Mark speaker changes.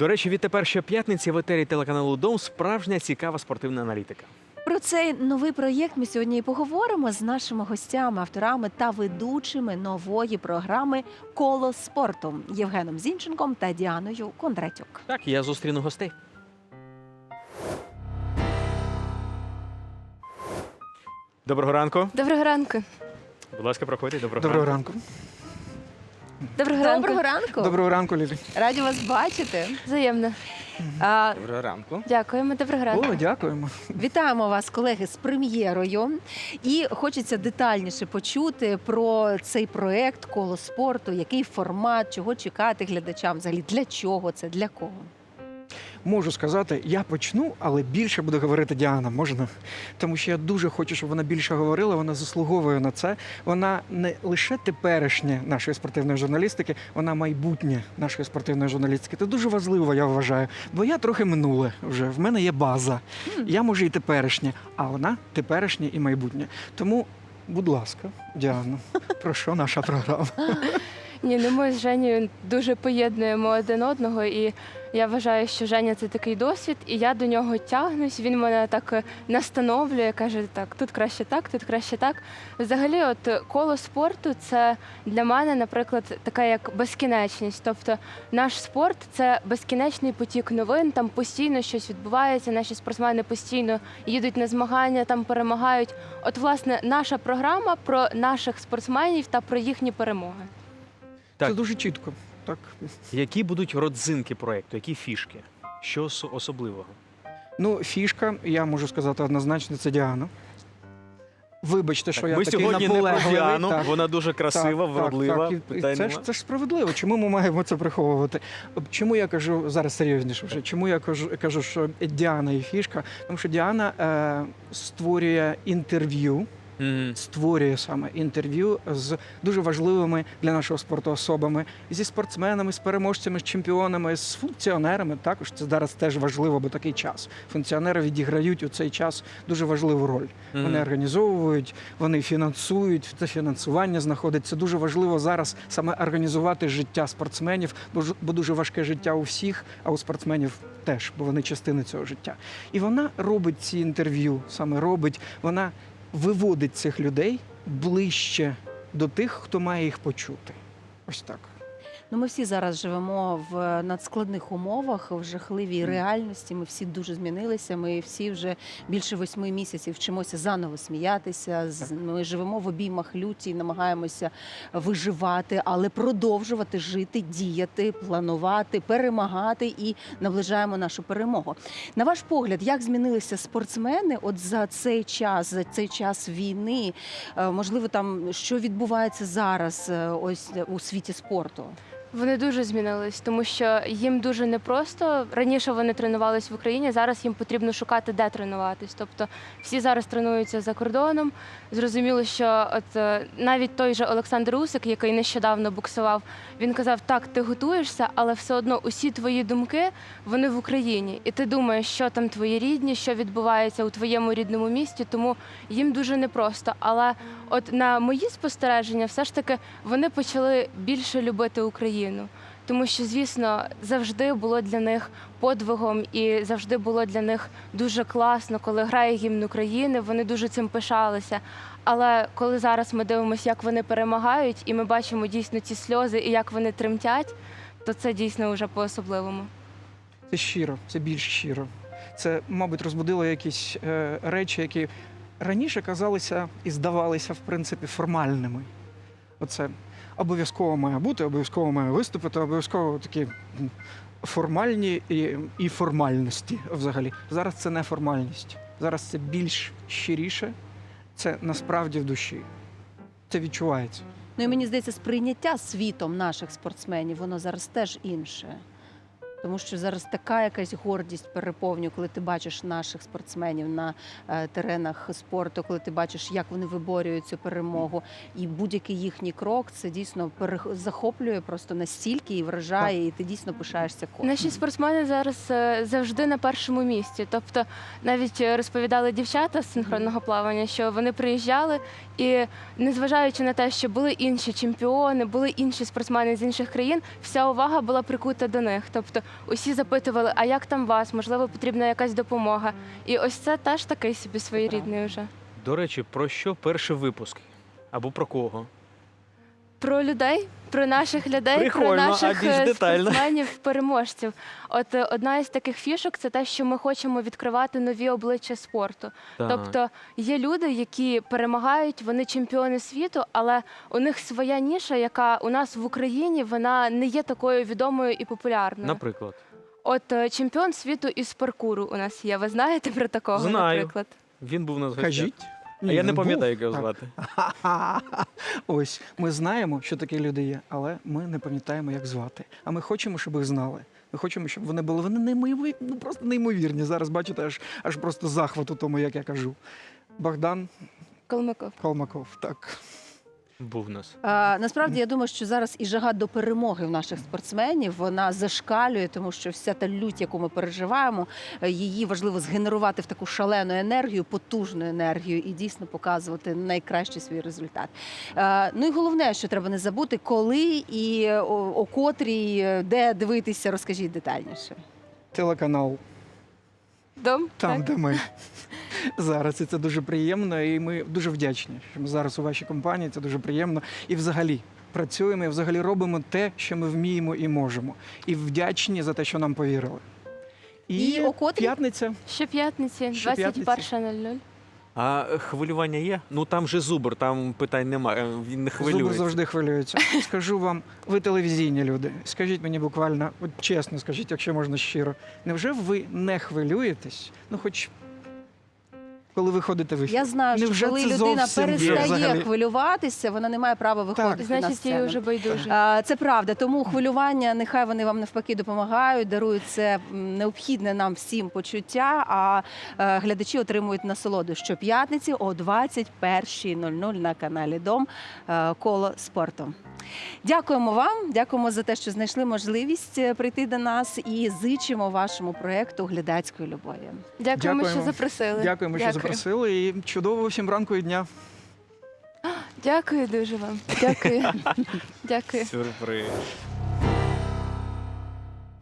Speaker 1: До речі, відтепер щоп'ятниці в етері телеканалу Дом справжня цікава спортивна аналітика.
Speaker 2: Про цей новий проєкт ми сьогодні і поговоримо з нашими гостями, авторами та ведучими нової програми Коло спорту Євгеном Зінченком та Діаною Кондратюк.
Speaker 1: Так, я зустріну гостей. Доброго ранку.
Speaker 3: Доброго ранку.
Speaker 1: Будь ласка, проходьте. Доброго,
Speaker 4: Доброго
Speaker 1: ранку.
Speaker 4: ранку.
Speaker 3: Доброго ранку.
Speaker 2: Доброго ранку!
Speaker 4: Доброго ранку, Лілі.
Speaker 2: Раді вас бачити.
Speaker 3: Взаємно.
Speaker 2: А,
Speaker 4: Доброго ранку.
Speaker 3: Дякуємо. Доброго ранку.
Speaker 4: О, дякуємо.
Speaker 2: Вітаємо вас, колеги, з прем'єрою. І хочеться детальніше почути про цей проект коло спорту, який формат, чого чекати глядачам, взагалі для чого це, для кого.
Speaker 4: Можу сказати, я почну, але більше буде говорити Діана. Можна? Тому що я дуже хочу, щоб вона більше говорила. Вона заслуговує на це. Вона не лише теперішнє нашої спортивної журналістики, вона майбутнє нашої спортивної журналістики. Це дуже важливо, я вважаю. Бо я трохи минуле вже. В мене є база. Я може і теперішнє, а вона теперішнє і майбутнє. Тому, будь ласка, Діана, про що наша програма?
Speaker 3: Ні, ну ми з Женєю дуже поєднуємо один одного, і я вважаю, що Женя це такий досвід, і я до нього тягнусь. Він мене так е, настановлює, каже: так, тут краще так, тут краще так. Взагалі, от коло спорту це для мене, наприклад, така як безкінечність. Тобто, наш спорт це безкінечний потік новин. Там постійно щось відбувається. Наші спортсмени постійно їдуть на змагання, там перемагають. От, власне, наша програма про наших спортсменів та про їхні перемоги.
Speaker 1: Так.
Speaker 4: Це дуже чітко. Так.
Speaker 1: Які будуть родзинки проєкту, які фішки? Що особливого?
Speaker 4: Ну, фішка, я можу сказати однозначно, це Діана. Вибачте, що
Speaker 1: Так,
Speaker 4: я
Speaker 1: ми
Speaker 4: такий
Speaker 1: сьогодні не про. Діану,
Speaker 4: Так,
Speaker 1: вона дуже красива,
Speaker 4: так,
Speaker 1: вродлива.
Speaker 4: Так,
Speaker 1: питань
Speaker 4: це, ж, це ж справедливо. Чому ми маємо це приховувати? Чому я кажу зараз серйозніше вже? Чому я кажу, кажу, що Діана і фішка? Тому що Діана е, створює інтерв'ю. Створює саме інтерв'ю з дуже важливими для нашого спорту особами зі спортсменами, з переможцями, з чемпіонами, з функціонерами. Також це зараз теж важливо, бо такий час. Функціонери відіграють у цей час дуже важливу роль. Вони організовують, вони фінансують. Це фінансування знаходиться. Дуже важливо зараз саме організувати життя спортсменів, бо дуже важке життя у всіх, а у спортсменів теж, бо вони частини цього життя. І вона робить ці інтерв'ю, саме робить, вона виводить цих людей ближче до тих, хто має їх почути. Ось так.
Speaker 2: Ну, ми всі зараз живемо в надскладних умовах, в жахливій реальності. Ми всі дуже змінилися. Ми всі вже більше восьми місяців вчимося заново сміятися. Ми живемо в обіймах люті, намагаємося виживати, але продовжувати жити, діяти, планувати, перемагати і наближаємо нашу перемогу. На ваш погляд, як змінилися спортсмени от за цей час, за цей час війни? Е, Можливо, там що відбувається зараз е, ось у світі спорту?
Speaker 3: Вони дуже змінились, тому що їм дуже непросто. Раніше вони тренувались в Україні, зараз їм потрібно шукати, де тренуватись. Тобто всі зараз тренуються за кордоном. Зрозуміло, що от е, навіть той же Олександр Усик, який нещодавно буксував, він казав: так, ти готуєшся, але все одно усі твої думки вони в Україні, і ти думаєш, що там твої рідні, що відбувається у твоєму рідному місті, тому їм дуже непросто. Але от на мої спостереження, все ж таки вони почали більше любити Україну. Тому що, звісно, завжди було для них подвигом і завжди було для них дуже класно, коли грає гімн України. Вони дуже цим пишалися. Але коли зараз ми дивимося, як вони перемагають, і ми бачимо дійсно ці сльози і як вони тремтять, то це дійсно вже по-особливому.
Speaker 4: Це щиро, це більш щиро. Це, мабуть, розбудило якісь е, речі, які раніше казалися і здавалися, в принципі, формальними. Оце обов'язково має бути, обов'язково має виступити, обов'язково такі формальні і, і формальності взагалі. Зараз це не формальність. Зараз це більш щиріше, це насправді в душі. Це відчувається.
Speaker 2: Ну і мені здається, сприйняття світом наших спортсменів воно зараз теж інше. Тому що зараз така якась гордість переповнює, коли ти бачиш наших спортсменів на е, теренах спорту, коли ти бачиш, як вони виборюють цю перемогу. І будь-який їхній крок це дійсно захоплює просто настільки і вражає, і ти дійсно пишаєшся кожним.
Speaker 3: Наші спортсмени зараз е, завжди на першому місці. Тобто, навіть розповідали дівчата з синхронного плавання, що вони приїжджали, і незважаючи на те, що були інші чемпіони, були інші спортсмени з інших країн, вся увага була прикута до них. Тобто усі запитували, а як там вас? Можливо, потрібна якась допомога. І ось це теж такий собі своєрідний вже.
Speaker 1: До речі, про що перший випуск? Або про кого?
Speaker 3: Про людей, про наших людей,
Speaker 1: Прикольно,
Speaker 3: про
Speaker 1: а
Speaker 3: наших
Speaker 1: більш
Speaker 3: е,
Speaker 1: детально?
Speaker 3: спортсменів, переможців. От е, одна із таких фішок це те, що ми хочемо відкривати нові обличчя спорту.
Speaker 1: Так.
Speaker 3: Тобто є люди, які перемагають, вони чемпіони світу, але у них своя ніша, яка у нас в Україні вона не є такою відомою і популярною.
Speaker 1: Наприклад.
Speaker 3: От е, чемпіон світу із паркуру у нас є. Ви знаєте про такого,
Speaker 1: Знаю.
Speaker 3: наприклад?
Speaker 1: Він був на гостях.
Speaker 4: Кажіть.
Speaker 1: А я не пам'ятаю, як його звати.
Speaker 4: Ось ми знаємо, що такі люди є, але ми не пам'ятаємо, як звати. А ми хочемо, щоб їх знали. Ми хочемо, щоб вони були. Вони неймовірні, ну просто неймовірні. Зараз бачите, аж аж просто захват у тому, як я кажу. Богдан
Speaker 3: Колмаков.
Speaker 4: Колмаков. Так.
Speaker 1: Був у нас.
Speaker 2: А, насправді я думаю, що зараз і жага до перемоги в наших спортсменів вона зашкалює, тому що вся та лють, яку ми переживаємо, е, її важливо згенерувати в таку шалену енергію, потужну енергію і дійсно показувати найкращий свій результат. Е, ну і головне, що треба не забути, коли і о, о котрій, е, де дивитися, розкажіть детальніше.
Speaker 4: Телеканал
Speaker 3: Дом?
Speaker 4: там,
Speaker 3: так?
Speaker 4: де ми зараз. І це дуже приємно. І ми дуже вдячні, що ми зараз у вашій компанії. Це дуже приємно. І взагалі працюємо, і взагалі робимо те, що ми вміємо і можемо. І вдячні за те, що нам повірили.
Speaker 2: І о котрій?
Speaker 4: п'ятниця.
Speaker 3: Щоп'ятниці,
Speaker 4: Щоп'ятниці.
Speaker 3: 21.00.
Speaker 1: А е, хвилювання є? Ну там же зубр, там питань немає. Він не хвилюється.
Speaker 4: завжди хвилюються. Скажу вам, ви телевізійні люди. Скажіть мені буквально, от чесно скажіть, якщо можна щиро. Невже ви не хвилюєтесь? Ну, хоч коли ви ходите в?
Speaker 2: Я знаю, що
Speaker 4: Невже
Speaker 2: коли
Speaker 4: це
Speaker 2: людина
Speaker 4: зовсім є
Speaker 2: перестає
Speaker 4: взагалі?
Speaker 2: хвилюватися, вона не має права виходити на
Speaker 3: Значить, їй
Speaker 2: сцену.
Speaker 3: вже байдуже.
Speaker 2: А, Це правда, тому хвилювання, нехай вони вам навпаки допомагають, дарують це м, необхідне нам всім почуття. А е, глядачі отримують насолоду щоп'ятниці о 21.00 на каналі Дом е, коло спорту. Дякуємо вам, дякуємо за те, що знайшли можливість е, прийти до нас і зичимо вашому проекту глядацької любові.
Speaker 3: Дякуємо, що запросили.
Speaker 4: Дякуємо, що. Запросили. І чудового всім ранку і дня.
Speaker 3: Дякую дуже вам. Дякую. Дякую.
Speaker 1: Сюрприз.